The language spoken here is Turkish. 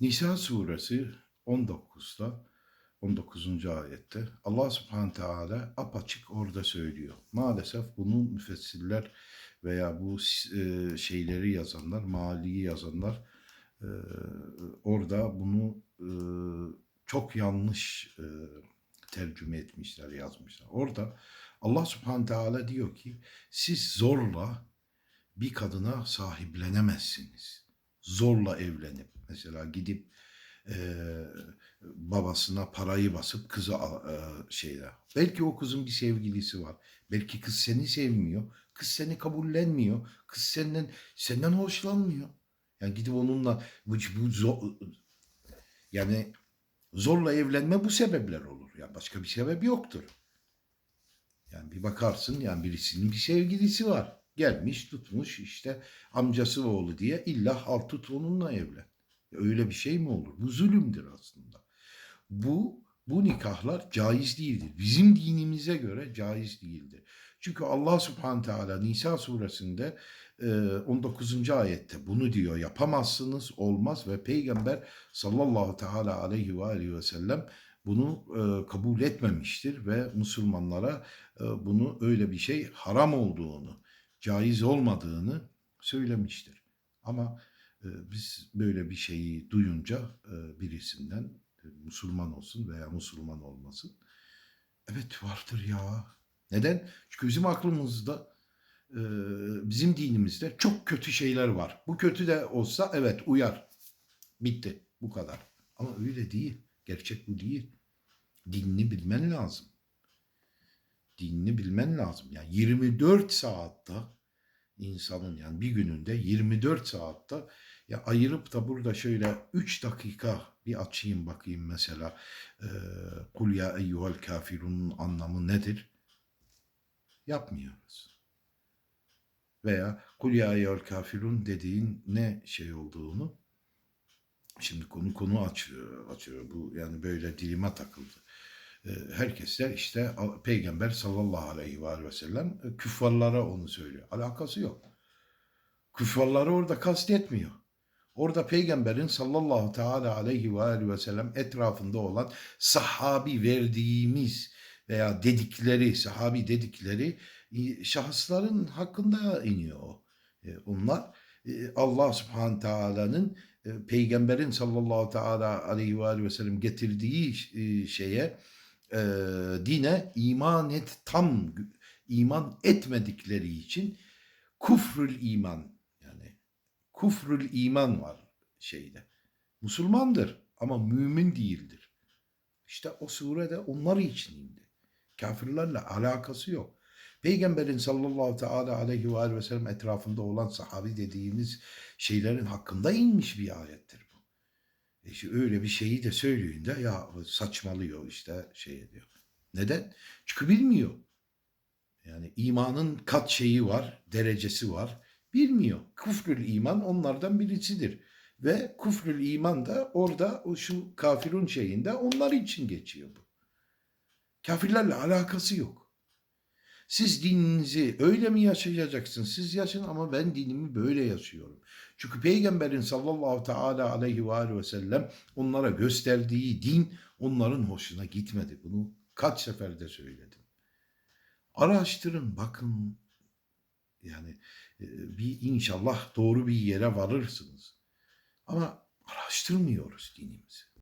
Nisa suresi 19'da 19. ayette Allah subhanahu teala apaçık orada söylüyor. Maalesef bunu müfessirler veya bu e, şeyleri yazanlar, maliyi yazanlar e, orada bunu e, çok yanlış tercüme etmişler, yazmışlar. Orada Allah subhanahu teala diyor ki siz zorla bir kadına sahiplenemezsiniz. Zorla evlenip mesela gidip e, babasına parayı basıp kızı e, şeyle. Belki o kızın bir sevgilisi var. Belki kız seni sevmiyor. Kız seni kabullenmiyor. Kız senden senden hoşlanmıyor. Yani gidip onunla bu, bu zor, yani zorla evlenme bu sebepler olur. Ya başka bir sebep yoktur. Yani bir bakarsın yani birisinin bir sevgilisi var. Gelmiş tutmuş işte amcası oğlu diye illa al tut onunla evlen. Öyle bir şey mi olur? Bu zulümdür aslında. Bu bu nikahlar caiz değildir. Bizim dinimize göre caiz değildir. Çünkü Allah Subhanahu Teala Nisa suresinde e, 19. ayette bunu diyor yapamazsınız olmaz ve peygamber sallallahu teala aleyhi ve aleyhi ve sellem bunu e, kabul etmemiştir ve Müslümanlara e, bunu öyle bir şey haram olduğunu, caiz olmadığını söylemiştir. Ama e, biz böyle bir şeyi duyunca e, birisinden e, Müslüman olsun veya Müslüman olmasın. Evet vardır ya. Neden? Çünkü bizim aklımızda e, bizim dinimizde çok kötü şeyler var. Bu kötü de olsa evet uyar. Bitti. Bu kadar. Ama öyle değil. Gerçek bu değil. Dinini bilmen lazım. Dinini bilmen lazım. Yani 24 saatte insanın yani bir gününde 24 saatte ya ayırıp da burada şöyle 3 dakika bir açayım bakayım mesela e, Kul ya eyyuhel kafirunun anlamı nedir? Yapmıyoruz. Veya Kul ya eyyuhel kafirun dediğin ne şey olduğunu şimdi konu konu açıyor, açıyor. Bu yani böyle dilime takıldı. E, herkesler işte Peygamber sallallahu aleyhi ve sellem e, küffarlara onu söylüyor. Alakası yok. Küffarları orada kastetmiyor. Orada peygamberin sallallahu teala aleyhi ve aleyhi ve sellem etrafında olan sahabi verdiğimiz veya dedikleri, sahabi dedikleri e, şahısların hakkında iniyor o. E, Onlar e, Allah subhanahu teala'nın peygamberin sallallahu teala aleyhi ve aleyhi ve sellem getirdiği şeye dine iman et tam iman etmedikleri için kufrül iman kufrül iman var şeyde. Musulmandır ama mümin değildir. İşte o surede onlar için indi. Kafirlerle alakası yok. Peygamberin sallallahu teala aleyhi ve, aleyhi ve sellem etrafında olan sahabi dediğimiz şeylerin hakkında inmiş bir ayettir bu. E işte öyle bir şeyi de söyleyince ya saçmalıyor işte şey diyor. Neden? Çünkü bilmiyor. Yani imanın kat şeyi var, derecesi var. Bilmiyor. Küfrül iman onlardan birisidir. Ve küfrül iman da orada o şu kafirun şeyinde onlar için geçiyor bu. Kafirlerle alakası yok. Siz dininizi öyle mi yaşayacaksınız? Siz yaşın ama ben dinimi böyle yaşıyorum. Çünkü Peygamberin sallallahu teala aleyhi ve aleyhi ve sellem onlara gösterdiği din onların hoşuna gitmedi. Bunu kaç seferde söyledim. Araştırın, bakın. Yani e, bir inşallah doğru bir yere varırsınız. Ama araştırmıyoruz dinimizi.